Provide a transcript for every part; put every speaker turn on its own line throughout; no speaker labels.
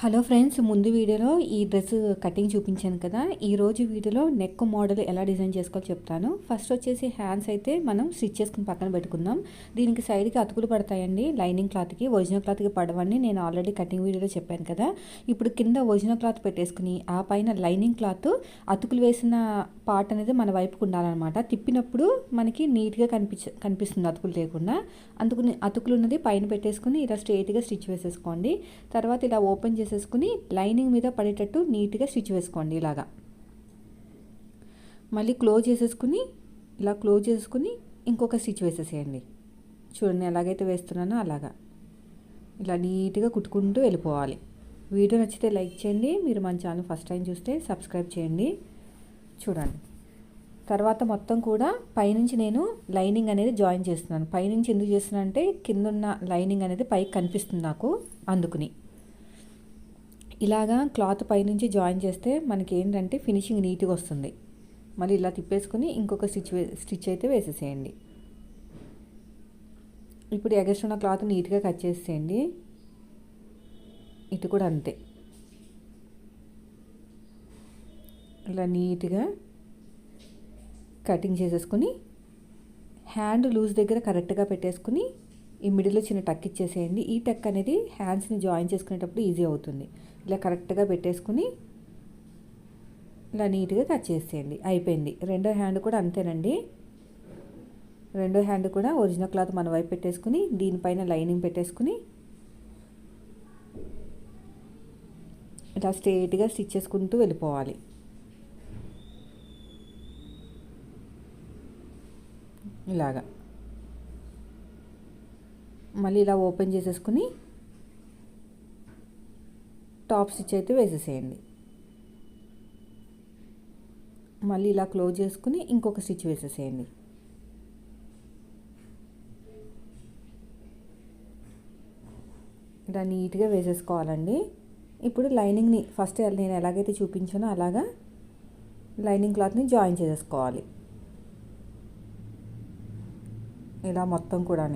Hello friends ముందు వీడియోలో ఈ డ్రెస్ కటింగ్ చూపించాను కదా. ఈ రోజు వీడియోలో నెక్ మోడల్ ఎలా డిజైన్ చేసుకోవాలో చెప్తాను. ఫస్ట్ వచ్చేసి హ్యాండ్స్ అయితే మనం స్టిచ్ చేసుకుని పక్కన పెట్టుకుందాం. దీనికి సైడ్కి అతుకులు పడతాయండి. లైనింగ్ క్లాత్కి ఒరిజినల్ క్లాత్కి పడవని నేను ఆల్రెడీ కటింగ్ వీడియోలో చెప్పాను కదా. ఇప్పుడు కింద ఒరిజినల్ క్లాత్ పెట్టేసుకుని ఆ పైన లైనింగ్ క్లాత్ అతుకులు వేసిన పార్ట్ అనేది మన వైపుకు ఉండాలన్నమాట. తిప్పినప్పుడు మనకి నీట్గా కనిపించ కనిపిస్తుంది అతుకులు లేకుండా. అందుకు అతుకులు ఉన్నది పైన పెట్టేసుకుని ఇలా స్ట్రేట్గా స్టిచ్ వేసేసుకోండి. తర్వాత ఇలా ఓపెన్ చేసి చేసేసుకుని లైనింగ్ మీద పడేటట్టు నీట్గా స్టిచ్ వేసుకోండి ఇలాగా. మళ్ళీ క్లోజ్ చేసేసుకుని ఇలా క్లోజ్ చేసుకుని ఇంకొక స్టిచ్ వేసేసేయండి. చూడండి ఎలాగైతే వేస్తున్నానో అలాగా. ఇలా నీట్గా కుట్టుకుంటూ వెళ్ళిపోవాలి. వీడియో నచ్చితే లైక్ చేయండి. మీరు మన ఛానల్ ఫస్ట్ టైం చూస్తే సబ్స్క్రైబ్ చేయండి. చూడండి. తర్వాత మొత్తం కూడా పైనుంచి నేను లైనింగ్ అనేది జాయిన్ చేస్తున్నాను. పైనుంచి ఎందుకు చేస్తున్నాను అంటే కిందున్న లైనింగ్ అనేది పైకి కనిపిస్తుంది నాకు అందుకుని. ఇలాగా క్లాత్ పైనుంచి జాయిన్ చేస్తే మనకి ఏంటంటే ఫినిషింగ్ నీట్గా వస్తుంది. మళ్ళీ ఇలా తిప్పేసుకుని ఇంకొక స్టిచ్ స్టిచ్ అయితే వేసేసేయండి. ఇప్పుడు ఎగస్ట్ ఉన్న క్లాత్ నీట్గా కట్ చేసేయండి ఇటు కూడా అంతే. ఇలా నీట్గా కటింగ్ చేసేసుకుని హ్యాండ్ లూజ్ దగ్గర కరెక్ట్గా పెట్టేసుకుని ఈ మిడిల్లో చిన్న టక్ ఇచ్చేసేయండి. ఈ టక్ అనేది హ్యాండ్స్ని జాయిన్ చేసుకునేటప్పుడు ఈజీ అవుతుంది. ఇలా కరెక్ట్గా పెట్టేసుకుని ఇలా నీట్గా కట్ చేసేయండి. అయిపోయింది. రెండో హ్యాండ్ కూడా అంతేనండి. రెండో హ్యాండ్ కూడా ఒరిజినల్ క్లాత్ మన వైపు పెట్టేసుకుని దీనిపైన లైనింగ్ పెట్టేసుకుని ఇలా స్ట్రేట్గా స్టిచ్ చేసుకుంటూ వెళ్ళిపోవాలి. ఇలాగా. మళ్ళీ ఇలా ఓపెన్ చేసేసుకుని టాప్ స్టిచ్ అయితే వేసేసేయండి. మళ్ళీ ఇలా క్లోజ్ చేసుకుని ఇంకొక స్టిచ్ వేసేసేయండి. ఇలా నీట్గా వేసేసుకోవాలండి. ఇప్పుడు లైనింగ్ని ఫస్ట్ నేను ఎలాగైతే చూపించానో అలాగా లైనింగ్ క్లాత్ని జాయిన్ చేసేసుకోవాలి. ఇలా మొత్తం కూడా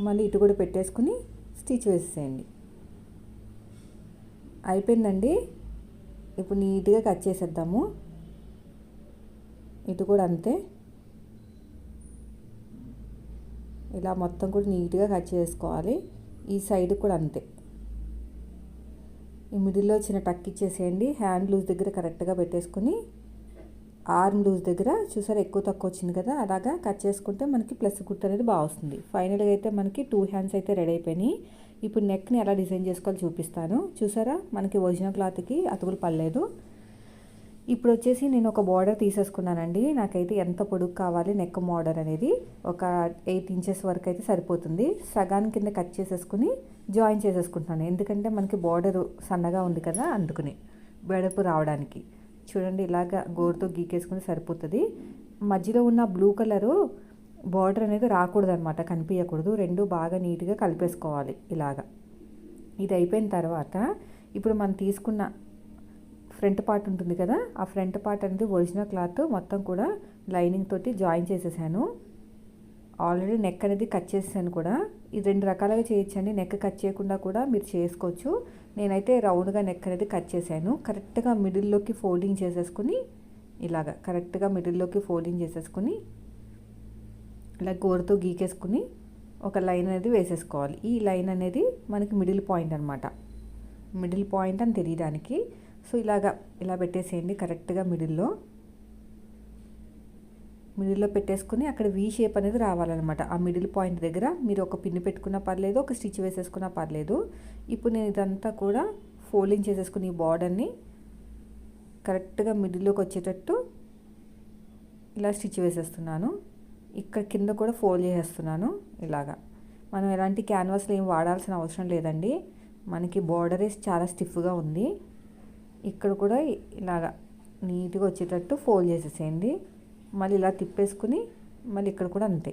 మళ్ళీ ఇటు కూడా పెట్టేసుకుని స్టిచ్ వేసేయండి అయిపోయిందండి. ఇప్పుడు నీట్గా కట్ చేసేద్దాము. ఇటు కూడా అంతే. ఇలా మొత్తం కూడా నీట్గా కట్ చేసుకోవాలి. ఈ సైడ్ కూడా అంతే. ఈ మిడిల్లో చిన్న టక్ ఇచ్చేసేయండి. హ్యాండ్ లూజ్ దగ్గర కరెక్ట్గా పెట్టేసుకొని ఆర్మ్ లూజ్ దగ్గర చూసారా ఎక్కువ తక్కువ వచ్చింది కదా అలాగా కట్ చేసుకుంటే మనకి ప్లస్ గుర్తు అనేది బాగా వస్తుంది. ఫైనల్గా అయితే మనకి టూ హ్యాండ్స్ అయితే రెడీ అయిపోయినాయి. ఇప్పుడు నెక్ని ఎలా డిజైన్ చేసుకోవాలో చూపిస్తాను. చూసారా మనకి ఒరిజినల్ క్లాత్కి అతుకులు పడలేదు. ఇప్పుడు వచ్చేసి నేను ఒక బార్డర్ తీసేసుకున్నానండి. నాకైతే ఎంత పొడుగు కావాలి నెక్ బార్డర్ అనేది ఒక ఎయిట్ ఇంచెస్ వరకు అయితే సరిపోతుంది. సగాని కింద కట్ చేసేసుకుని జాయిన్ చేసేసుకుంటున్నాను. ఎందుకంటే మనకి బార్డర్ సన్నగా ఉంది కదా అందుకుని బెడపు రావడానికి. చూడండి ఇలాగ గోరుతో గీకేసుకుని సరిపోతుంది. మధ్యలో ఉన్న బ్లూ కలరు బార్డర్ అనేది రాకూడదు అనమాట కనిపించకూడదు రెండు బాగా నీట్గా కలిపేసుకోవాలి ఇలాగా. ఇది అయిపోయిన తర్వాత ఇప్పుడు మనం తీసుకున్న ఫ్రంట్ పార్ట్ ఉంటుంది కదా ఆ ఫ్రంట్ పార్ట్ అనేది ఒరిజినల్ క్లాత్ మొత్తం కూడా లైనింగ్ తోటి జాయిన్ చేసేసాను. ఆల్రెడీ నెక్ అనేది కట్ చేసాను కూడా. ఇది రెండు రకాలుగా చేయొచ్చండి. నెక్ కట్ చేయకుండా కూడా మీరు చేసుకోవచ్చు. నేనైతే రౌండ్గా నెక్ అనేది కట్ చేశాను. కరెక్ట్గా మిడిల్లోకి ఫోల్డింగ్ చేసేసుకుని ఇలాగా కరెక్ట్గా మిడిల్లోకి ఫోల్డింగ్ చేసేసుకుని ఇలా గోరుతో గీకేసుకుని ఒక లైన్ అనేది వేసేసుకోవాలి. ఈ లైన్ అనేది మనకి మిడిల్ పాయింట్ అనమాట మిడిల్ పాయింట్ అని తెలియడానికి. సో ఇలాగా ఇలా పెట్టేసేయండి కరెక్ట్గా మిడిల్లో. మిడిల్లో పెట్టేసుకుని అక్కడ వీ షేప్ అనేది రావాలన్నమాట. ఆ మిడిల్ పాయింట్ దగ్గర మీరు ఒక పిన్ను పెట్టుకున్నా పర్లేదు ఒక స్టిచ్ వేసేసుకున్నా పర్లేదు. ఇప్పుడు నేను ఇదంతా కూడా ఫోల్డింగ్ చేసేసుకుని ఈ బార్డర్ని కరెక్ట్గా మిడిల్లోకి వచ్చేటట్టు ఇలా స్టిచ్ వేసేస్తున్నాను. ఇక్కడ కింద కూడా ఫోల్డ్ చేసేస్తున్నాను ఇలాగా. మనం ఎలాంటి క్యాన్వాస్లో ఏం వాడాల్సిన అవసరం లేదండి. మనకి బార్డర్ చాలా స్టిఫ్గా ఉంది. ఇక్కడ కూడా ఇలాగా నీట్గా వచ్చేటట్టు ఫోల్డ్ చేసేసేయండి. మళ్ళీ ఇలా తిప్పేసుకుని మళ్ళీ ఇక్కడ కూడా అంతే.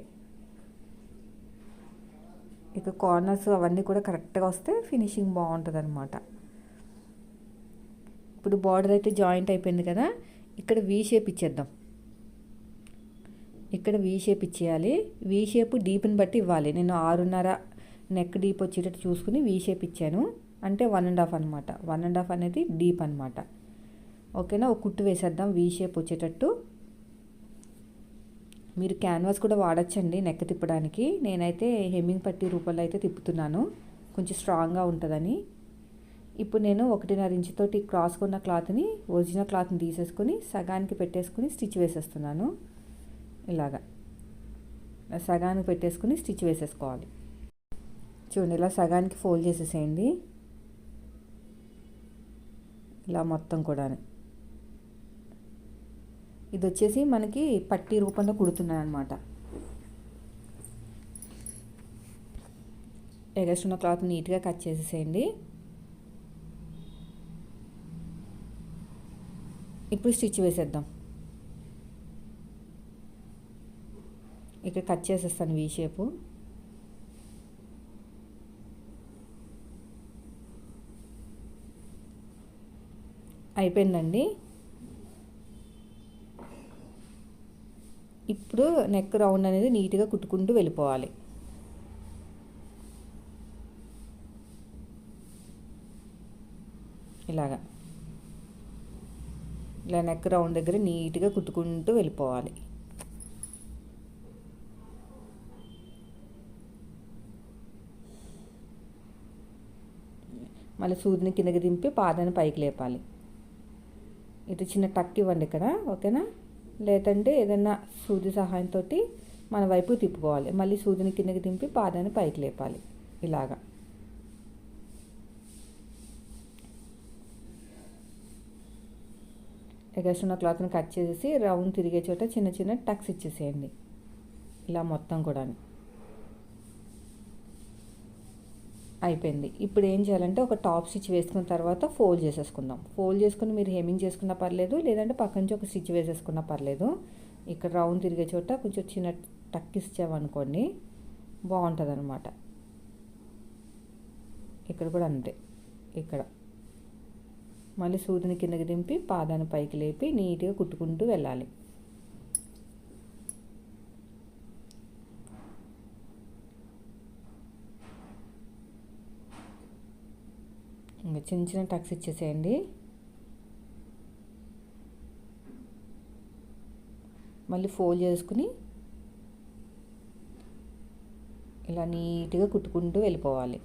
ఇక కార్నర్స్ అవన్నీ కూడా కరెక్ట్గా వస్తే ఫినిషింగ్ బాగుంటుంది అనమాట ఇప్పుడు బార్డర్ అయితే జాయింట్ అయిపోయింది కదా ఇక్కడ వీ షేప్ ఇచ్చేద్దాం. ఇక్కడ వీ షేప్ ఇచ్చేయాలి. వీ షేప్ డీప్ని బట్టి ఇవ్వాలి. నేను ఆరున్నర నెక్ డీప్ వచ్చేటట్టు చూసుకుని వీ షేప్ ఇచ్చాను. అంటే వన్ అండ్ హాఫ్ అనమాట వన్ అండ్ హాఫ్ అనేది డీప్ అనమాట ఓకేనా? ఒక కుట్టు వేసేద్దాం. వీ షేప్ వచ్చేటట్టు. మీరు క్యాన్వాస్ కూడా వాడచ్చండి నెక్ తిప్పడానికి. నేనైతే హెమ్మింగ్ పట్టి రూపంలో అయితే తిప్పుతున్నాను. కొంచెం స్ట్రాంగ్గా ఉంటుందని. ఇప్పుడు నేను ఒకటిన్నర ఇంచుతోటి క్రాస్ కొన్న క్లాత్ని ఒరిజినల్ క్లాత్ని తీసేసుకొని సగానికి పెట్టేసుకుని స్టిచ్ వేసేస్తున్నాను. ఇలాగా. సగానికి పెట్టేసుకుని స్టిచ్ వేసేసుకోవాలి. చూడండి ఇలా సగానికి ఫోల్డ్ చేసేసేయండి. ఇలా మొత్తం కూడా ఇది వచ్చేసి మనకి పట్టి రూపంలో కుడుతున్నాను అనమాట ఎగస్ట్రున్న క్లాత్ నీట్గా కట్ చేసేసేయండి. ఇప్పుడు స్టిచ్ వేసేద్దాం. ఇక్కడ కట్ చేసేస్తాను వీ షేపు అయిపోయిందండి. ఇప్పుడు నెక్ రౌండ్ అనేది నీట్గా కుట్టుకుంటూ వెళ్ళిపోవాలి. ఇలాగా. ఇలా నెక్ రౌండ్ దగ్గర నీట్గా కుట్టుకుంటూ వెళ్ళిపోవాలి. మళ్ళీ సూదిని కిందకి దింపి పాదాన్ని పైకి లేపాలి. ఇటు చిన్న టక్ ఇవ్వండి ఇక్కడ ఓకేనా? లేదంటే ఏదైనా సూది సహాయంతో మన వైపు తిప్పుకోవాలి. మళ్ళీ సూదిని కిందకి దింపి పాదాన్ని పైకి లేపాలి. ఇలాగా. ఎగసిన క్లాత్ని కట్ చేసేసి రౌండ్ తిరిగే చోట చిన్న చిన్న టక్స్ ఇచ్చేసేయండి. ఇలా మొత్తం కూడా అయిపోయింది. ఇప్పుడు ఏం చేయాలంటే ఒక టాప్ స్టిచ్ వేసుకున్న తర్వాత ఫోల్డ్ చేసేసుకుందాం. ఫోల్డ్ చేసుకుని మీరు హెమింగ్ చేసుకున్నా పర్లేదు లేదంటే పక్క నుంచి ఒక స్టిచ్ వేసేసుకున్నా పర్లేదు. ఇక్కడ రౌండ్ తిరిగే చోట కొంచెం చిన్న టక్ ఇచ్చామనుకోండి బాగుంటుంది అనమాట ఇక్కడ కూడా అంతే. ఇక్కడ. మళ్ళీ సూదిని కిందకి దింపి పాదాన్ని పైకి లేపి నీట్గా కుట్టుకుంటూ వెళ్ళాలి ఇంకా చిన్న చిన్న టక్స్ ఇచ్చేసేయండి. మళ్ళీ ఫోల్డ్ చేసుకుని ఇలా నీట్గా కుట్టుకుంటూ వెళ్ళిపోవాలి.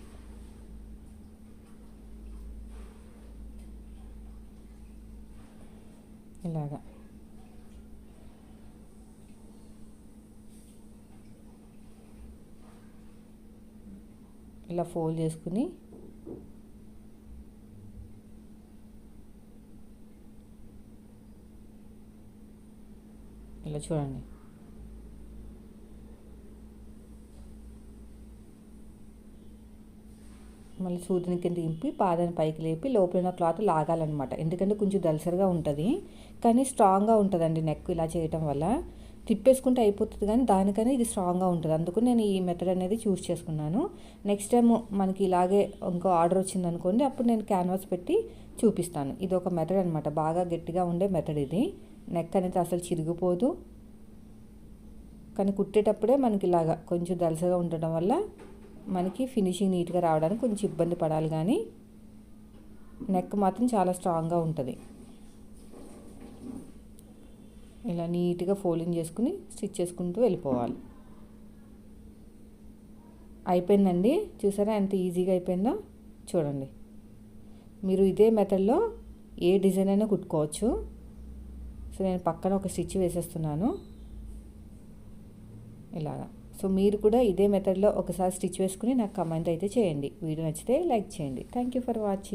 ఇలాగా. ఇలా ఫోల్డ్ చేసుకుని ఇలా చూడండి. మళ్ళీ సూదిని కింద దింపి పాదాన్ని పైకి లేపి లోపల క్లాత్ లాగాలన్నమాట. ఎందుకంటే కొంచెం దలసరిగా ఉంటుంది. కానీ స్ట్రాంగ్గా ఉంటుందండి నెక్ ఇలా చేయటం వల్ల. తిప్పేసుకుంటే అయిపోతుంది కానీ దానికనే ఇది స్ట్రాంగ్గా ఉంటుంది. అందుకు నేను ఈ మెథడ్ అనేది చూస్ చేసుకున్నాను. నెక్స్ట్ టైం మనకి ఇలాగే ఇంకో ఆర్డర్ వచ్చింది అనుకోండి అప్పుడు నేను క్యాన్వాస్ పెట్టి చూపిస్తాను. ఇది ఒక మెథడ్ అనమాట బాగా గట్టిగా ఉండే మెథడ్ ఇది. నెక్ అనేది అసలు చిరిగిపోదు. కానీ కుట్టేటప్పుడే మనకి ఇలాగా కొంచెం దలసగా ఉండడం వల్ల మనకి ఫినిషింగ్ నీట్గా రావడానికి కొంచెం ఇబ్బంది పడాలి. కానీ నెక్ మాత్రం చాలా స్ట్రాంగ్గా ఉంటుంది. ఇలా నీట్గా ఫోల్డింగ్ చేసుకుని స్టిచ్ చేసుకుంటూ వెళ్ళిపోవాలి. అయిపోయిందండి? చూసారా ఎంత ఈజీగా అయిపోయిందో? చూడండి. మీరు ఇదే మెథడ్లో ఏ డిజైన్ అయినా కుట్టుకోవచ్చు. సో నేను పక్కన ఒక స్టిచ్ వేసేస్తున్నాను. ఇలాగా. సో మీరు కూడా ఇదే మెథడ్లో ఒకసారి స్టిచ్ వేసుకుని నాకు కమెంట్ అయితే చేయండి. వీడియో నచ్చితే లైక్ చేయండి. Thank you for watching